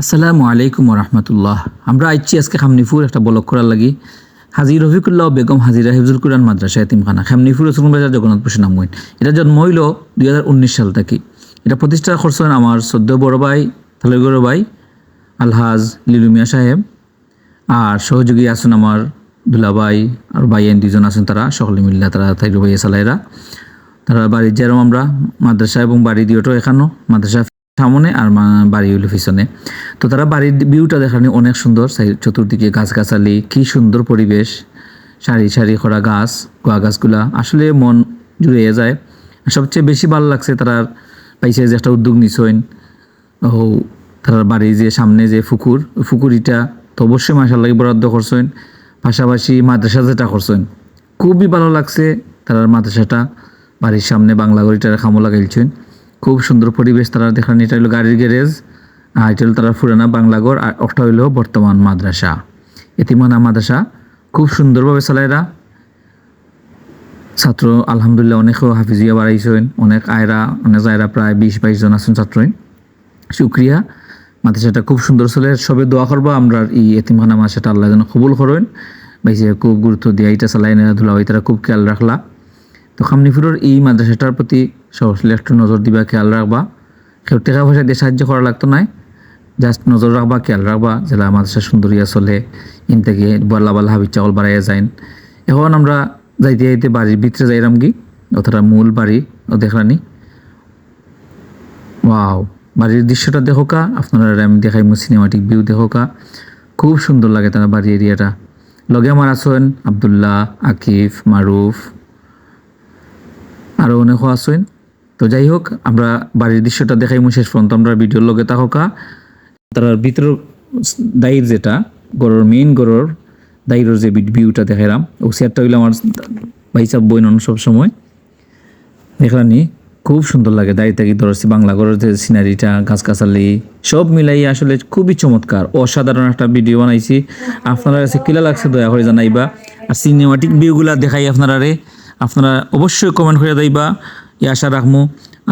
আসসালামু আলাইকুম রহমতুল্লাহ আমরা আইছি আজকে খামনিপুর একটা বলক করার লাগি। হাজি রফিকুল্লাহ বেগম হাজিরা হিফজুল কুরআন মাদ্রাসা এতিমখানা। খামনিপুর রসুন বাজার জগন্নাথপুর নামইন এটা জন্ম হইল দুই হাজার উনিশ সাল থেকে। এটা প্রতিষ্ঠা করছেন আমার সদ্য বড় ভাই থালগড় ভাই, আলহাজ লিলুমিয়া সাহেব আর সহযোগী আছেন আমার দুলাভাই আর ভাইয়েন দুজন আছেন তারা, সকলে মিল্লা তারা থাইল ভাইয়া সালাইরা। তারা বাড়ির যেরকম আমরা, মাদ্রাসা এবং বাড়ি দিয়েও এখানো, মাদ্রাসা সামনে আর বাড়ি হইল পিছনে। তো তারা বাড়ির ভিউটা দেখানি অনেক সুন্দর চতুর্দিকে গাছগাছালি, কি সুন্দর পরিবেশ। সারি সারি করা গাছ, গোয়া গাছগুলা। আসলে মন জুড়ে যায়। সবচেয়ে বেশি ভালো লাগছে তারা পাইছে যে একটা উদ্যোগ নিছইন ও, তার বাড়ির যে সামনে যে পুকুর, ওই পুকুরিটা তো অবশ্যই মাসার লাগে বরাদ্দ করছেন। পাশাপাশি মাদ্রাসা যেটা করছেন, খুবই ভালো লাগছে তার মাদ্রাসাটা। বাড়ির সামনে বাংলা গড়িটার খামো লাগাইছেন খুব সুন্দর পরিবেশ তারা দেখান। এটা হলো গাড়ির গ্যারেজ, আর এটা হলো তারা ফুরানা বাংলা গড় আর একটা হইল বর্তমান মাদ্রাসা। এতিমানা মাদ্রাসা, খুব সুন্দরভাবে চালাইরা ছাত্র আলহামদুলিল্লাহ অনেকেও হাফিজিয়া বাড়াইছেন, অনেক আয়রা অনেক আয়রা প্রায় বিশ বাইশ জন আছেন ছাত্রই। শুক্রিয়া, মাদ্রাসাটা খুব সুন্দর চলে সবে দোয়া করব আমরা এই এতিমখানা মাদ্রাসাটা আল্লাহ যেন কবুল করেন। বাইসে খুব গুরুত্ব দিয়ে এটা চালাই না ধুলা হয় তারা খুব খেয়াল রাখলা। তো খামনিপুরের এই মাদ্রাসাটার প্রতি সবসময় একটু নজর দিবা, খেয়াল রাখবা। কেউ টাকা পয়সা দিয়ে সাহায্য করা লাগতো নাই। জাস্ট নজর রাখবা, খেয়াল রাখবা জেলা মাদ্রাসা সুন্দরিয়া চলে ইন থেকে বাল্লা বাল্লা হাবিজ চাউল বাড়াইয়া যাইন। এখন আমরা যাইতে যাইতে বাড়ির ভিতরে যাইরাম কি? অতটা মূল বাড়ি ও দেখলানি ওয়াও, বাড়ির দৃশ্যটা দেখো কা, আপনারা আমি দেখাই সিনেমাটিক ভিউ দেখো কা। খুব সুন্দর লাগে তারা বাড়ি এরিয়াটা। লগে আমার আছেন আবদুল্লাহ, আকিফ, মারুফ। আরও অনেকও আছেন। তো যাই হোক, আমরা বাড়ির দৃশ্যটা দেখাই শেষ পর্যন্ত আমরা ভিডিওর লগে থাকো কা তার ভিতর দায়ীর যেটা গড়ের মেইন গড়ের দায়ীর যে ভিউটা দেখাইলাম, ও চেয়ারটা হইলে আমার ভাইসাব বই নন সব সময় দেখলানি খুব সুন্দর লাগে দাঁড়িয়ে থাকি ধরছি, বাংলা ঘরের যে সিনারিটা গাছ গাছগাছালি, সব মিলাই আসলে খুবই চমৎকার, অসাধারণ একটা ভিডিও বানাইছি। আপনারা কাছে কিলা লাগছে দয়া করে জানাইবা। আর সিনেমাটিক ভিউগুলা দেখাই আপনারা রে আপনারা অবশ্যই কমেন্ট করে দেবা ই আশা রাখমু।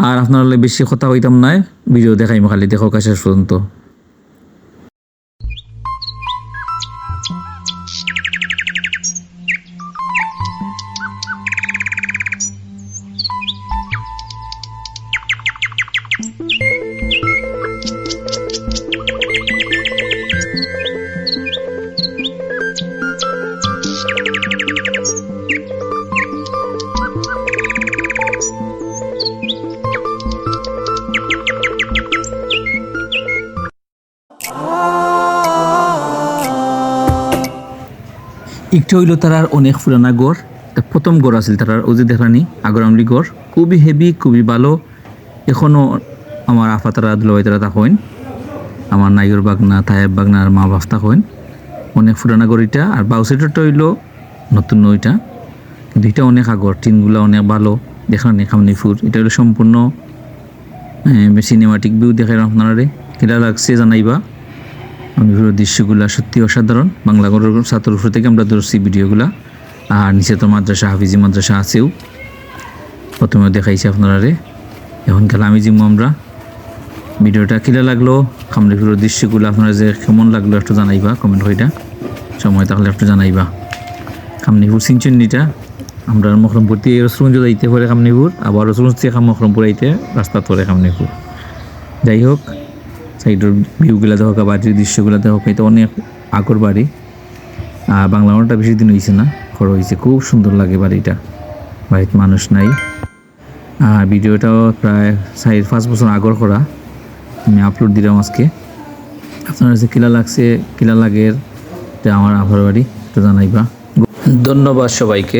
আর আপনারা বেশি কথা হইতাম নাই। ভিডিও দেখাইমু খালি। দেখো কাছে পর্যন্ত। একটু হইল তারার অনেক পুরানা গড়। তা প্রথম গড় আছিল তারার, ও যে দেখানি আগরামলি গড়। খুবই হেভি খুবই ভালো এখনও আমার আফা তারা দুলবাই তারা থাকেন আমার নাইগর বাগনা, তায়েব বাগনার মা বাপ থাকেন অনেক পুরানা গড় এটা, আর বাউসেটটা হইল নতুন ওইটা কিন্তু এটা অনেক আগর, টিনগুলো অনেক ভালো দেখানি খামনিপুর এটা হলো সম্পূর্ণ সিনেমাটিক ভিউ দেখাই আপনারা রে কেটা লাগছে জানাইবা? অনুভূর দৃশ্যগুলো সত্যি অসাধারণ। বাংলা গড়ের ছাত্র উপর থেকে আমরা ধরছি ভিডিওগুলা। আর নিচে তো মাদ্রাসা, হাফিজি মাদ্রাসা আছেও। প্রথমে দেখাইছি আপনারা রে এখন আমি জিমু আমরা। ভিডিওটা কিলা লাগল? খামরিপুরের দৃশ্যগুলো আপনারা যে কেমন লাগল একটু জানাইবা কমেন্ট হইটা সময় থাকলে একটু জানাইবা। খামনিপুর সিনচন্নিটা আমরা মখরমপুর থেকে রসুরঞ্জ যাইতে পারে খামনিপুর আবার রসুরঞ্জ থেকে মখরমপুর আইতে রাস্তা পরে খামনিপুর যাই হোক সাইডের ভিউগুলো দেখো বাড়ির দৃশ্যগুলো দেখো এটা অনেক আগর বাড়ি। আর বাংলা বাংলাটা বেশি দিন হয়েছে না খড় হয়েছে খুব সুন্দর লাগে বাড়িটা। বাড়িতে মানুষ নাই। আর ভিডিওটাও প্রায় চার, পাঁচ বছর আগর করা। আমি আপলোড দিলাম আজকে। আপনার কাছে কিলা লাগছে, কিলা লাগের এটা আমার আভার বাড়ি একটু জানাইবা। ধন্যবাদ সবাইকে।